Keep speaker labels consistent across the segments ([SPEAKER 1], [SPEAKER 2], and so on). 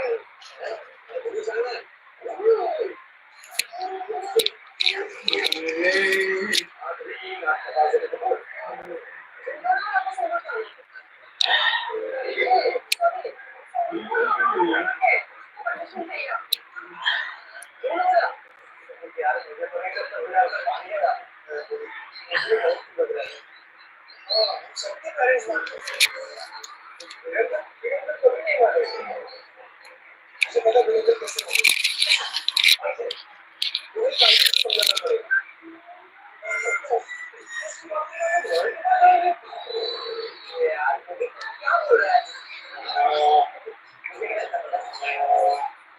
[SPEAKER 1] 哎哎我就三万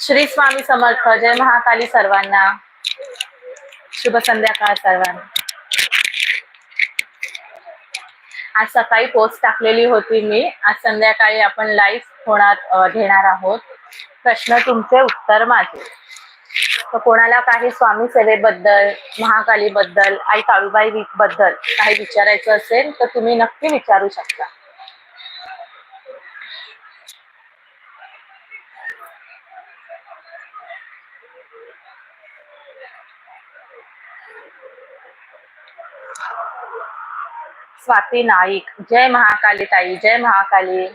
[SPEAKER 1] श्री स्वामी समर्थ जय महाकाली सर्वांना. शुभ संध्याकाळ सर्वांना. आज सकाळी पोस्ट टाकलेली होती मी. आज संध्याकाळी आपण लाईव्ह होणार घेणार आहोत. प्रश्न तुमचे उत्तर माझे. तर कोणाला काही स्वामी सेवेबद्दल महाकाली बद्दल आई काळूबाई बद्दल काही विचारायचं असेल तर तुम्ही नक्की विचारू शकता. स्वाती नाईक. जय महाकाली ताई जय महाकाली.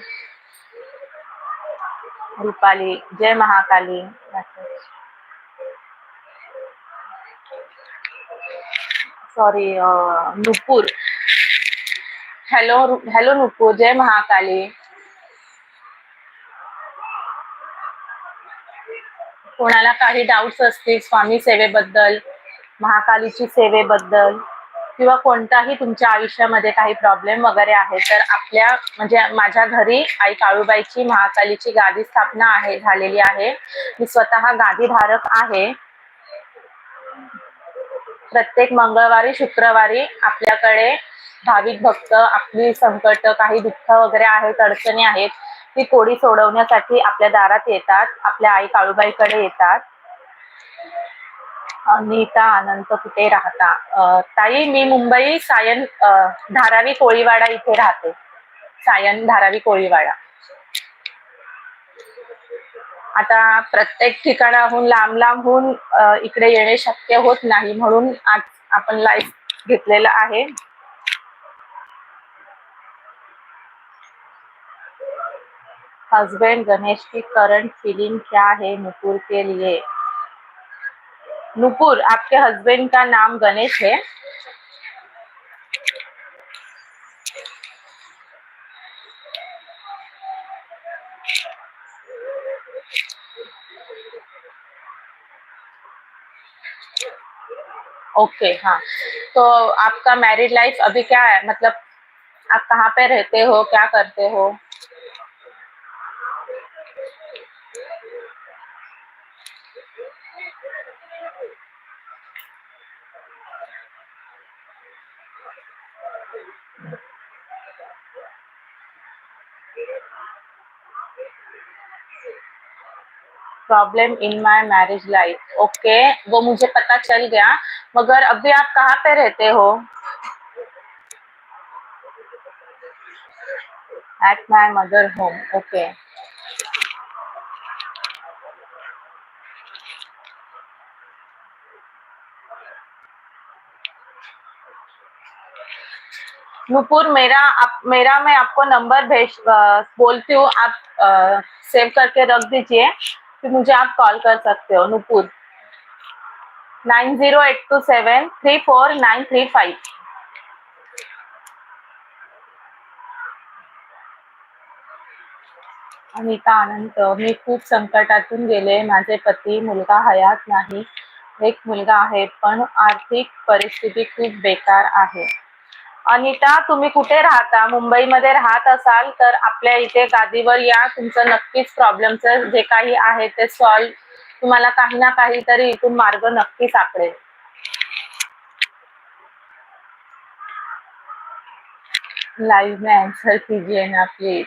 [SPEAKER 1] रुपाली जय Mahakali. Sorry Nupur. Hello hello Nupur जय महाकाली. कोणाला काही डाऊट्स असतील स्वामी सेवेबद्दल महाकालीची सेवेबद्दल? किंवा कोणताही तुमच्या आयुष्यामध्ये काही प्रॉब्लेम वगैरे आहे तर आपल्या म्हणजे माझ्या घरी आई काळूबाईची महाकालीची गादी स्थापना आहे झालेली आहे. मी स्वतः गादीधारक आहे. प्रत्येक मंगळवारी शुक्रवारी आपल्याकडे भाविक भक्त आपली संकट काही दुःख वगैरे आहेत अडचणी आहेत ती कोडी सोडवण्यासाठी आपल्या दारात येतात आपल्या आई काळूबाईकडे येतात. नीता अनंत कुठे राहता? ताई मी मुंबई सायन धारावी कोळीवाडा इथे राहते. सायन धारावी कोळीवाडा. आता प्रत्येक ठिकाणाहून लांब लांबहून इकडे येणे शक्य होत नाही म्हणून आज आपण लाईव्ह घेतलेलं आहे. हस्बैंड गणेश की करंट फीलिंग क्या है? नुपुर के लिए. नुपुर आपके हस्बैंड का नाम गणेश है। ओके okay, हाँ। तो आपका मैरिड लाइफ अभी क्या है? मतलब आप कहाँ पे रहते हो? क्या करते हो? Problem in my marriage life okay वो मुझे पता चल गया मगर अभी आप कहाँ पे रहते हो? At my mother home okay Nupur मेरा आप मेरा मैं आपको नंबर भेज बोलती हूँ आप आ, सेव करके रख दीजिए। मुझे आप कॉल कर सकते हो Nupur. Nine zero eight two seven three four nine three five. Anita Anand मी खूप संकटातून गेले. माझे पती मुलगा हयात नाही. एक मुलगा आहे पण आर्थिक परिस्थिती खूप बेकार आहे. अनिता तुम्ही कुठे राहता? मुंबईमध्ये राहत असाल तर आपल्या इथे गादीवर या. तुमचं नक्कीच प्रॉब्लेमचं जे काही आहे ते सॉल्व तुम्हाला काही ना काहीतरी इथून मार्ग नक्की सापडेल. लाइव में आंसर कीजिए ना प्लीज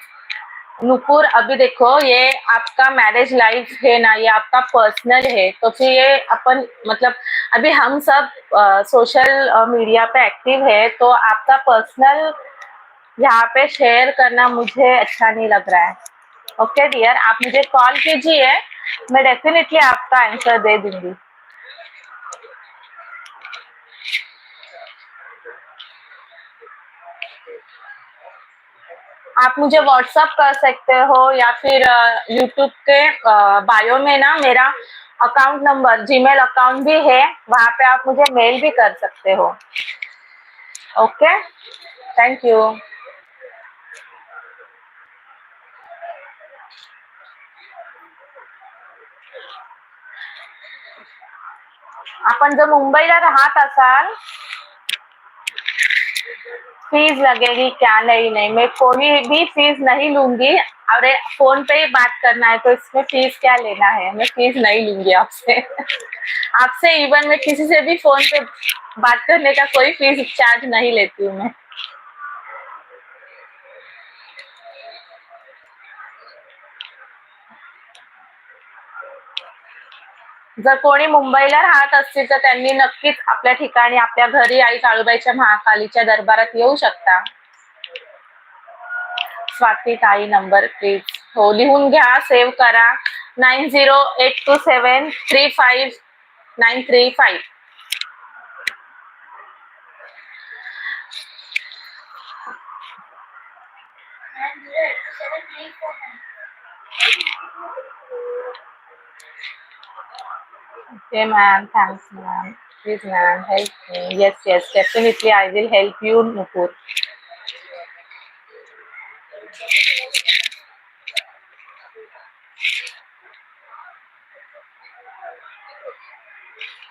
[SPEAKER 1] नुपुर अभी देखो ये आपका मैरिज लाइफ है ना? ये आपका पर्सनल है. तो फिर ये अपन मतलब अभी हम सब सोशल मीडिया पे एक्टिव है तो आपका पर्सनल यहाँ पे शेयर करना मुझे अच्छा नहीं लग रहा है। ओके डियर आप मुझे कॉल कीजिए, मैं डेफिनेटली आपका आंसर दे दूँगी। आप मुझे व्हाट्सअप कर सकते हो या फिर यूट्यूब के बायो में ना मेरा अकाउंट नंबर जीमेल अकाउंट भी है, वहाँ पे आप मुझे मेल भी कर सकते हो। ओके थैंक यू आपण जर मुंबईला राहत असाल फ़ीस लगेगी क्या? नहीं नहीं, मैं कोई भी फ़ीस नहीं लूँगी। अरे फोन पे ही बात करना है तो इसमें फीस क्या लेना है? मैं फीस नहीं लूंगी आपसे। आपसे इवन मैं किसी से भी फोन पे बात करने का कोई फीस चार्ज नहीं लेती हूँ मैं। जर कोणी मुंबईला राहत असतील तर त्यांनी नक्कीच आपल्या ठिकाणी आपल्या घरी आई काळूबाईच्या महाकालीच्या दरबारात येऊ शकता. स्वाती ताई नंबर प्लीज़ हो लिहून घ्या सेव्ह करा nine zero eight two seven three five nine three five Okay, ma'am. Thanks, ma'am. Please, ma'am, help me. Yes, yes, definitely. I will help you, Nupur.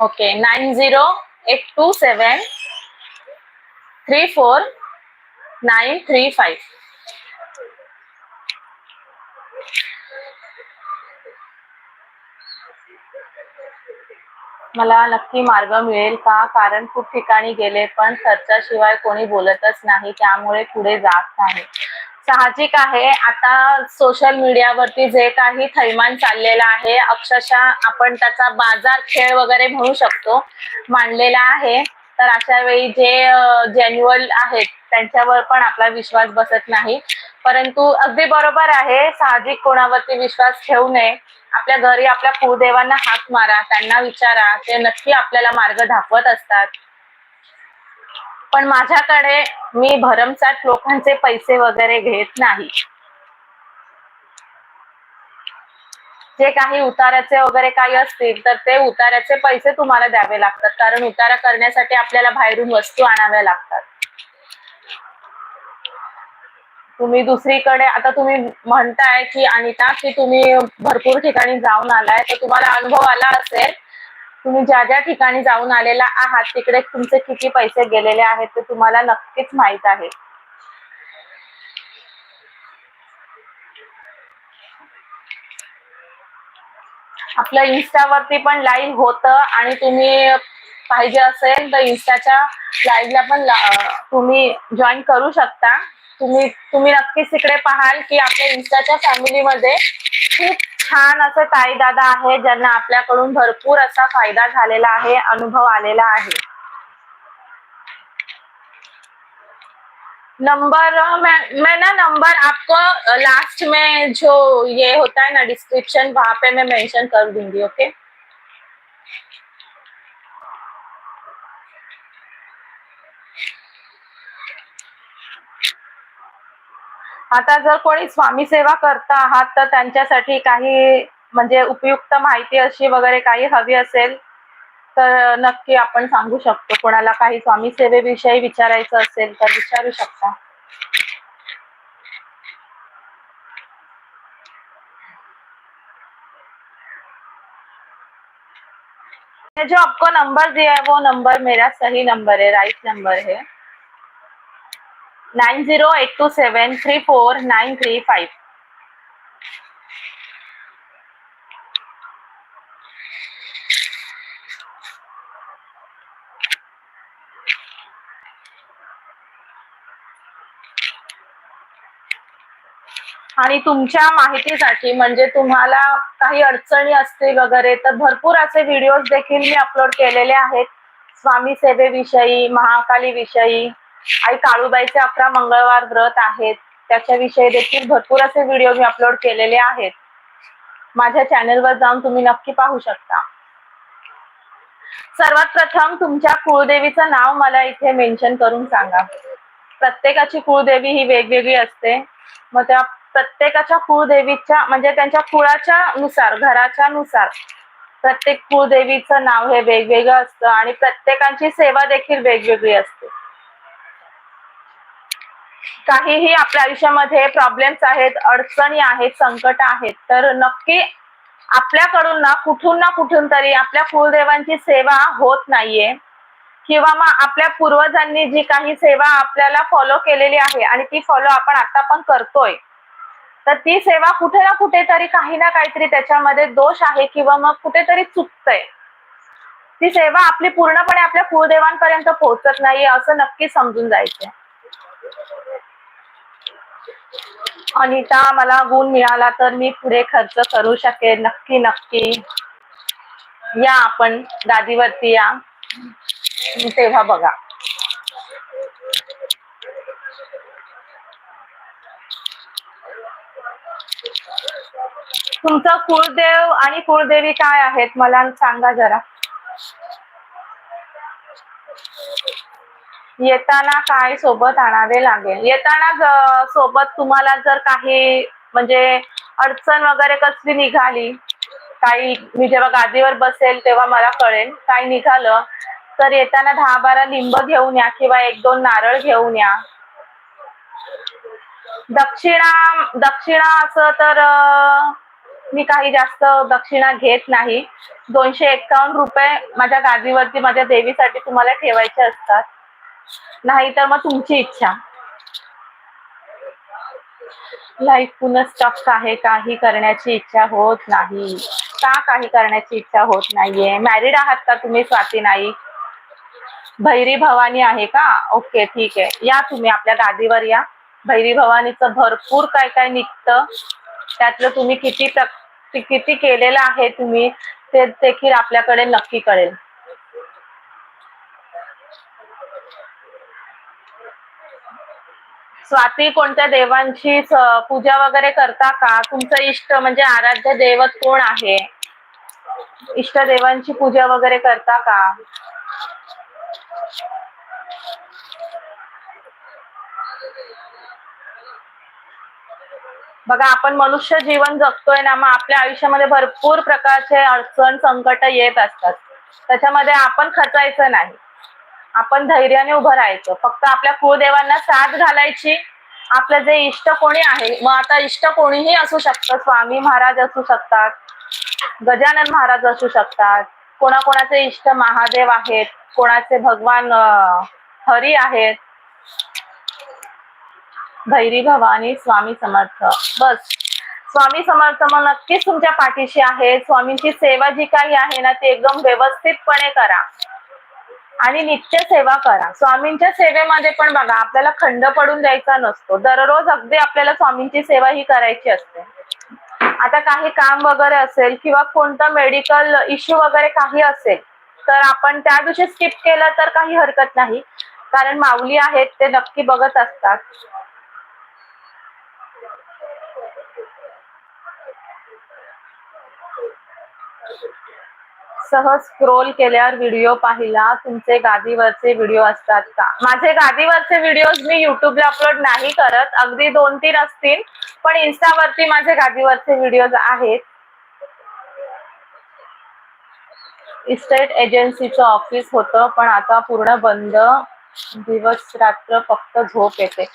[SPEAKER 1] Okay nine zero eight two seven three four nine three five मला नक्की मार्ग मिळेल का? कारण खूप ठिकाणी गेले पण खर्चाशिवाय कोणी बोलतच नाही त्यामुळे पुढे जात नाही. साहजिक आहे. आता सोशल मीडियावरती जे काही थैमान चाललेलं आहे अक्षरशः आपण त्याचा बाजार खेळ वगैरे म्हणू शकतो मांडलेला आहे. तर अशा वेळी जे जेन्युअल आहेत त्यांच्यावर पण आपला विश्वास बसत नाही. परंतु अगदी बरोबर आहे साहजिक कोणावरती विश्वास ठेवू नये. आपल्या घरी आपल्या कुदेवांना हात मारा त्यांना विचारा. ते नक्की आपल्याला मार्ग दाखवत असतात. पण माझ्याकडे मी भरमसाठ लोकांचे पैसे वगैरे घेत नाही. जे काही उताराचे वगैरे काही असतील तर ते उताराचे पैसे तुम्हाला द्यावे लागतात. कारण उतारा करण्यासाठी आपल्याला बाहेरून वस्तू आणाव्या लागतात. तुम्ही दुसरीकडे आता तुम्ही म्हणताय की अनिता की तुम्ही भरपूर ठिकाणी जाऊन आलाय तर तुम्हाला अनुभव आला असेल. तुम्ही ज्या ज्या ठिकाणी जाऊन आलेला आहात तिकडे तुमचे किती पैसे गेलेले आहेत ते तुम्हाला नक्कीच माहीत आहे. आपलं इन्स्टावरती पण लाईव्ह होतं आणि तुम्ही पाहिजे असेल तर इन्स्टाच्या लाईव्हला पण तुम्ही जॉईन करू शकता. तुम्ही तुम्ही नक्कीच तिकडे पाहाल की आपल्या इन्स्टाच्या फॅमिलीमध्ये खूप छान असं ताई दादा आहे ज्यांना आपल्याकडून भरपूर असा फायदा झालेला आहे अनुभव आलेला आहे. नंबर मैं मैं ना नंबर आपको लास्ट में जो ये होता है ना डिस्क्रिप्शन वहां पे मैं मेंशन कर दूंगी ओके आता जर कोणी स्वामी सेवा करता आहात तर त्यांच्यासाठी काही म्हणजे उपयुक्त माहिती अशी वगैरे काही हवी असेल तर नक्की आपण सांगू शकतो. कोणाला काही स्वामी सेवेविषयी विचारायचं असेल तर विचारू शकता. जो आपको नंबर दिया है वो नंबर मेरा सही नंबर है राइट नंबर है. Nine zero eight two seven three four nine three five. आणि तुमच्या माहितीसाठी म्हणजे तुम्हाला काही अडचणी असतील वगैरे तर भरपूर असे व्हिडिओज देखील मी अपलोड केलेले आहेत. स्वामी सेवेविषयी महाकाली विषयी. आई काळूबाईचे अकरा मंगळवार व्रत आहेत. त्याच्याविषयी देखील भरपूर असे व्हिडिओ मी अपलोड केलेले आहेत. माझ्या चॅनलवर जाऊन तुम्ही नक्की पाहू शकता. सर्वात प्रथम तुमच्या कुळदेवीचं नाव मला इथे मेन्शन करून सांगा. प्रत्येकाची कुळदेवी ही वेगवेगळी असते. मग त्या प्रत्येकाच्या कुळदेवीच्या म्हणजे त्यांच्या कुळाच्या नुसार घराच्या नुसार प्रत्येक कुळदेवीचं नाव हे वेगवेगळं असतं आणि प्रत्येकाची सेवा देखील वेगवेगळी असते. काहीही आपल्या आयुष्यामध्ये प्रॉब्लेम्स आहेत अडचणी आहेत संकट आहेत तर नक्की आपल्याकडून ना कुठून ना कुठून तरी आपल्या कुलदेवांची सेवा होत नाहीये. किंवा मग आपल्या पूर्वजांनी जी काही सेवा आपल्याला फॉलो केलेली आहे आणि ती फॉलो आपण आता पण करतोय तर ती सेवा कुठे ना कुठेतरी काही ना काहीतरी त्याच्यामध्ये दोष आहे किंवा मग कुठेतरी चुकतंय. ती सेवा आपली पूर्णपणे आपल्या कुलदेवांपर्यंत पोहोचत नाही असं नक्की समजून जायचंय. अनिता मला गुण मिळाला तर मी पुढे खर्च करू शकेल नक्की नक्की. या आपण गादीवरती या. तेव्हा बघा. तुमचं कुळदेव आणि कुळदेवी काय आहेत? मला सांगा जरा. येताना काय सोबत आणावे लागेल? येताना सोबत तुम्हाला जर काही म्हणजे अडचण वगैरे कसली निघाली काही मी जेव्हा गादीवर बसेल तेव्हा मला कळेल काही निघालं तर येताना दहा बारा लिंब घेऊन या किंवा एक दोन नारळ घेऊन या. दक्षिणा दक्षिणा असं तर मी काही जास्त दक्षिणा घेत नाही. दोनशे एक्कावन्न रुपये माझ्या गादीवरती माझ्या देवीसाठी तुम्हाला ठेवायचे असतात. नाही तर मग तुमची इच्छा. लाईफ पुन्हा स्टक आहे काही करण्याची इच्छा होत नाही. का काही करण्याची इच्छा होत नाहीये? मॅरिड आहात का तुम्ही स्वाती नाही भैरी भवानी आहे का? ओके ठीक आहे. या तुम्ही आपल्या गादीवर या. भैरी भवानीचं भरपूर काय काय निघतं. त्यातलं तुम्ही किती किती केलेलं आहे तुम्ही ते देखील आपल्याकडे नक्की कळेल. स्वाती कोणत्या देवांची पूजा वगैरे करता का? तुमचं इष्ट म्हणजे आराध्य दैवत कोण आहे? इष्ट देवांची पूजा वगैरे करता का? बघा आपण मनुष्य जीवन जगतोय ना मग आपल्या आयुष्यामध्ये भरपूर प्रकारचे अडचण संकट येत असतात. त्याच्यामध्ये आपण खचायचं नाही. आपण धैर्याने उभं राहायचं. फक्त आपल्या कुळदेवांना साथ घालायची आपलं जे इष्ट कोणी आहे मग आता इष्ट कोणीही असू शकतं. स्वामी महाराज असू शकतात गजानन महाराज असू शकतात. कोणाकोणाचे इष्ट महादेव आहेत कोणाचे भगवान हरी आहेत. भैरी भवानी स्वामी समर्थ. बस. स्वामी समर्थ मग नक्कीच तुमच्या पाठीशी आहे. स्वामींची सेवा जी काही आहे ना ती एकदम व्यवस्थितपणे करा. आणि नित्य सेवा करा. स्वामींच्या सेवेमध्ये पण बघा आपल्याला खंड पडून द्यायचा नसतो. दररोज अगदी आपल्याला स्वामींची सेवा ही करायची असते. आता काही काम वगैरे असेल किंवा कोणतं मेडिकल इश्यू वगैरे काही असेल तर आपण त्या दिवशी स्किप केलं तर काही हरकत नाही. कारण माऊली आहेत ते नक्की बघत असतात. सहज स्क्रोल केल्यावर व्हिडिओ पाहिला तुमचे गादीवरचे व्हिडिओ असतात का? माझे गादीवरचे व्हिडिओ मी युट्यूबला अपलोड नाही करत. अगदी दोन तीन असतील पण इन्स्टावरती माझे गादीवरचे व्हिडिओ आहेत. इस्टेट एजन्सीचं ऑफिस होतं पण आता पूर्ण बंद. दिवस रात्र फक्त झोप येते.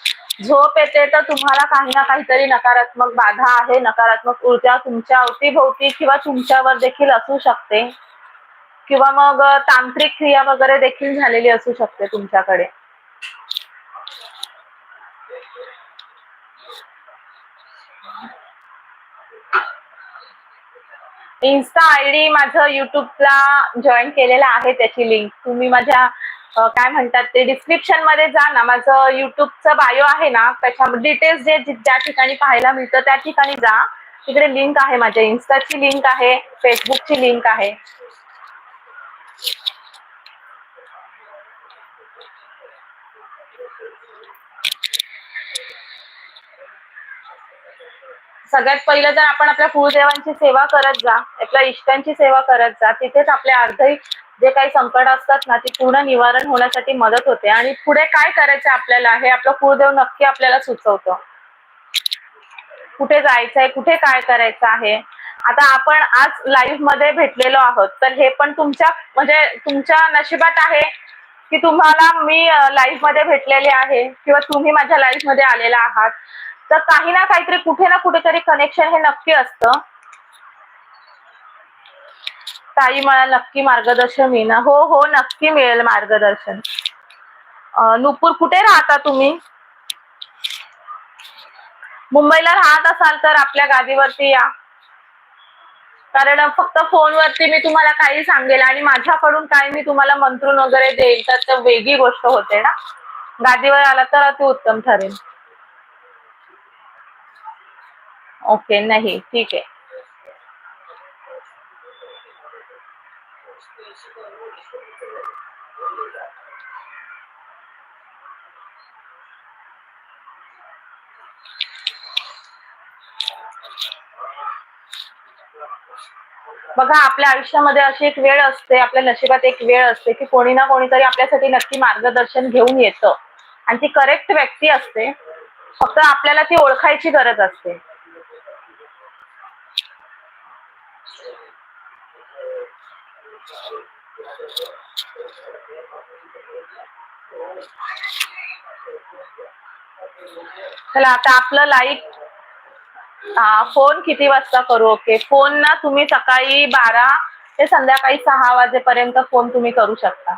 [SPEAKER 1] झोप येते तर तुम्हाला काही ना काहीतरी नकारात्मक बाधा आहे नकारात्मक ऊर्जा तुमच्या अवतीभोवती किंवा तुमच्यावर देखील असू शकते. किंवा मग तांत्रिक क्रिया वगैरे देखील झालेली असू शकते तुमच्याकडे. इन्स्टा आय डी माझं युट्यूबला जॉईन केलेलं आहे त्याची लिंक. तुम्ही माझ्या काय म्हणतात ते डिस्क्रिप्शनमध्ये जा ना. माझं युट्यूबचं बायो आहे ना त्याच्या डिटेल्स जे जे- ज्या ठिकाणी पाहायला मिळतं त्या ठिकाणी जा. तिकडे लिंक आहे माझ्या. इन्स्टाची लिंक आहे फेसबुकची लिंक आहे. सगळ्यात पहिलं तर आपण आपल्या कुळदेवांची सेवा करत जा आपल्या इष्टांची सेवा करत जा. तिथेच आपल्या अर्धही जे काही संकट असतात ना ती पूर्ण निवारण होण्यासाठी मदत होते. आणि पुढे काय करायचं आपल्याला? हे आपलं कुळदेव नक्की आपल्याला सुचवतं. कुठे जायचंय? कुठे काय करायचं आहे? आता आपण आज लाईव्हमध्ये भेटलेलो आहोत. तर हे पण तुमच्या म्हणजे तुमच्या नशिबात आहे की तुम्हाला मी लाईव्हमध्ये भेटलेले आहे किंवा तुम्ही माझ्या लाईव्हमध्ये आलेला आहात. तर काही ना काहीतरी कुठे ना कुठेतरी कनेक्शन हे नक्की असतं. ताई मला नक्की मार्गदर्शन मिळणार हो हो नक्की मिळेल मार्गदर्शन. नुपूर कुठे राहता तुम्ही? मुंबईला राहत असाल तर आपल्या गादीवरती या. कारण फक्त फोनवरती मी तुम्हाला काही सांगेल आणि माझ्याकडून काय मी तुम्हाला मंत्रून वगैरे देईल तर वेगळी गोष्ट होते ना? गादीवर आला तर अति उत्तम ठरेल. ओके नाही ठीक आहे. बघा आपल्या आयुष्यामध्ये अशी एक वेळ असते आपल्या नशिबात एक वेळ असते की कोणी ना कोणीतरी आपल्यासाठी नक्की मार्गदर्शन घेऊन येतं. आणि ती करेक्ट व्यक्ती असते. फक्त आपल्याला ती ओळखायची गरज असते. चला आता आपलं लाईफ हा फोन किती वाजता करू? ओके. फोन ना तुम्ही सकाळी बारा ते संध्याकाळी सहा वाजेपर्यंत फोन तुम्ही करू शकता.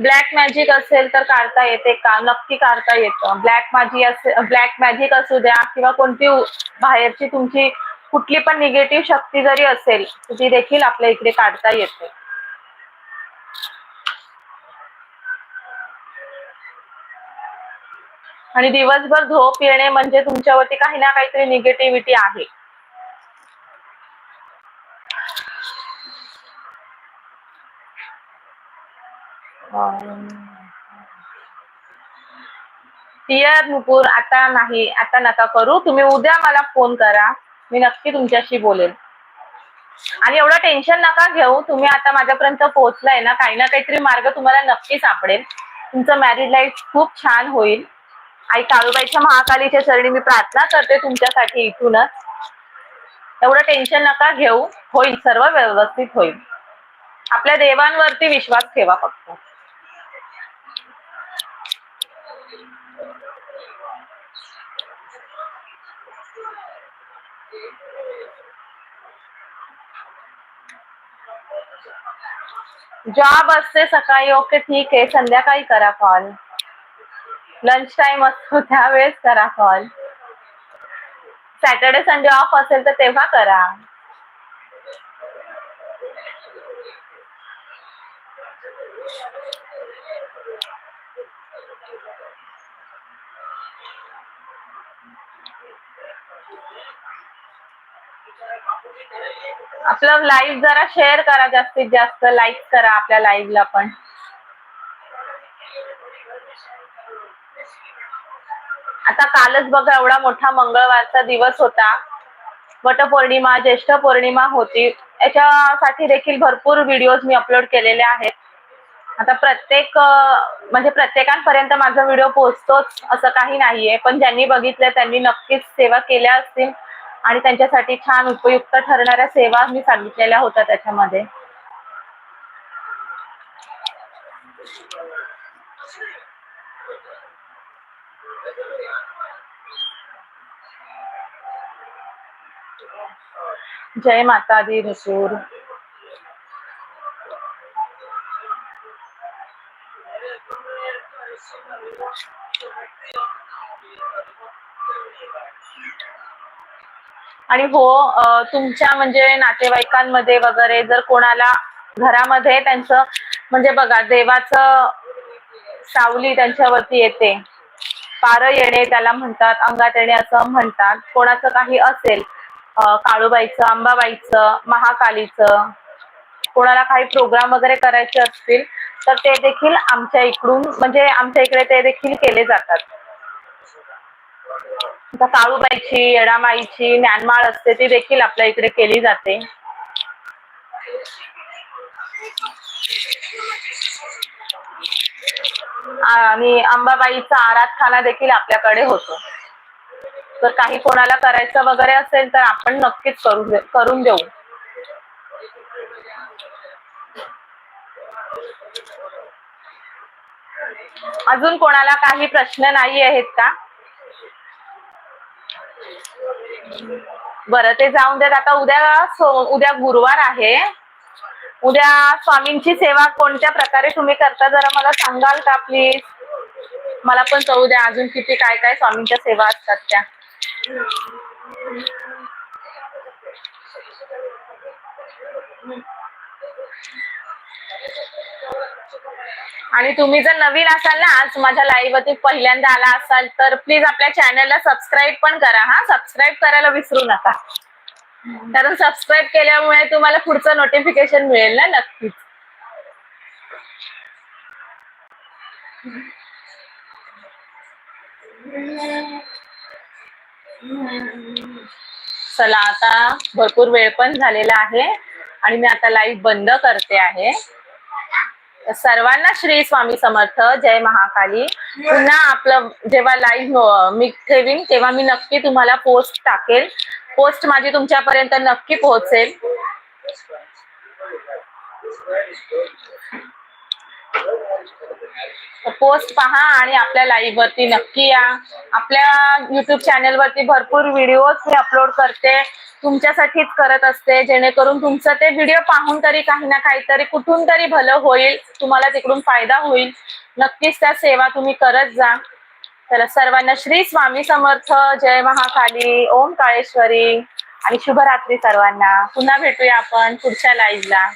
[SPEAKER 1] ब्लॅक मॅजिक असेल तर काढता येते का? नक्की काढता येतं. ब्लॅक मॅजिक असेल ब्लॅक मॅजिक असू द्या किंवा कोणती बाहेरची तुमची कुठली पण निगेटिव्ह शक्ती जरी असेल ती देखील आपल्या इकडे काढता येते. आणि दिवसभर झोप येणे म्हणजे तुमच्यावरती काही ना काहीतरी निगेटिव्हिटी आहे. नुपूर आता नाही आता नका करू. तुम्ही उद्या मला फोन करा. मी नक्की तुमच्याशी बोलेल आणि एवढं टेन्शन नका घेऊ. तुम्ही आता माझ्यापर्यंत पोहोचलाय ना काही ना काहीतरी मार्ग तुम्हाला नक्की सापडेल. तुमचं मॅरिड लाईफ खूप छान होईल. आई काळूबाईच्या महाकालीच्या चरणी मी प्रार्थना करते तुमच्यासाठी इथूनच. एवढं टेन्शन नका घेऊ. होईल सर्व व्यवस्थित होईल. आपल्या देवांवरती विश्वास ठेवा फक्त. जॉब असते सकाळी ओके ठीक आहे. संध्याकाळी करा कॉल लंच टाइम असतो त्यावेळेस करा कॉल सॅटर्डे संडे ऑफ असेल तर तेव्हा करा. आपलं लाईव्ह जरा शेअर करा जास्तीत जास्त लाईक करा आपल्या लाईव्हला पण. आता कालच बघा एवढा मोठा मंगळवारचा दिवस होता. वटपौर्णिमा ज्येष्ठ पौर्णिमा होती. याच्यासाठी देखील भरपूर व्हिडिओज मी अपलोड केलेले आहेत. आता प्रत्येक म्हणजे प्रत्येकांपर्यंत माझा व्हिडिओ पोहोचतोच असं काही नाहीये. पण ज्यांनी बघितलं त्यांनी नक्कीच सेवा केल्या असतील. आणि त्यांच्यासाठी छान उपयुक्त ठरणाऱ्या सेवा मी सांगितलेल्या होत्या त्याच्यामध्ये. जय माता दी नुसूर आणि हो तुमच्या म्हणजे नातेवाईकांमध्ये वगैरे जर कोणाला घरामध्ये त्यांचं म्हणजे बघा देवाचं सावली त्यांच्यावरती येते. पार येणे त्याला म्हणतात अंगात येणे असं म्हणतात. कोणाचं काही असेल काळूबाईचं अंबाबाईचं महाकालीचं. कोणाला काही प्रोग्राम वगैरे करायचे असतील तर ते देखील आमच्या इकडून म्हणजे आमच्या इकडे ते देखील केले जातात. काळूबाईची येडामाईची ज्ञानमाळ असते ती देखील आपल्या इकडे केली जाते. आणि अंबाबाईचा आराधखाना देखील आपल्याकडे होतो. जर काही कोणाला करायचं वगैरे असेल तर आपण नक्कीच करून दे- करून देऊ. अजून कोणाला काही प्रश्न नाही आहेत का? बरं ते जाऊन देत. आता उद्या उद्या गुरुवार आहे. उद्या स्वामींची सेवा कोणत्या प्रकारे तुम्ही करता जरा मला सांगाल का प्लीज मला पण कळू द्या अजून किती काय काय स्वामींच्या सेवा असतात त्या. आणि तुम्ही जर नवीन असाल ना आज माझ्या लाईव्ह वरती पहिल्यांदा आला असाल तर प्लीज आपल्या चॅनलला सबस्क्राईब पण करा हा. सबस्क्राईब करायला विसरू नका. कारण सबस्क्राईब केल्यामुळे तुम्हाला पुढचं नोटिफिकेशन मिळेल ना नक्कीच. चला आता भरपूर वेळ पण झालेला आहे आणि मी आता लाईव्ह बंद करते आहे. सर्वांना श्री स्वामी समर्थ जय महाकाली. पुन्हा आपलं जेव्हा लाईव्ह मी ठेवीन तेव्हा मी नक्की तुम्हाला पोस्ट टाकेल. पोस्ट माझी तुमच्यापर्यंत नक्की पोहोचेल. पोस्ट पहा आणि आपल्या लाईव्ह वरती नक्की या. आपल्या युट्यूब चॅनल वरती भरपूर व्हिडिओज मी अपलोड करते. तुमच्यासाठीच करत असते. जेणेकरून तुमचं ते व्हिडिओ पाहून तरी काही ना काहीतरी कुठून तरी भलं होईल. तुम्हाला तिकडून फायदा होईल. नक्कीच त्या सेवा तुम्ही करत जा. तर सर्वांना श्री स्वामी समर्थ. जय महाकाली. ओम काळेश्वरी. आणि शुभरात्री सर्वांना. पुन्हा भेटूया आपण पुढच्या लाईव्हला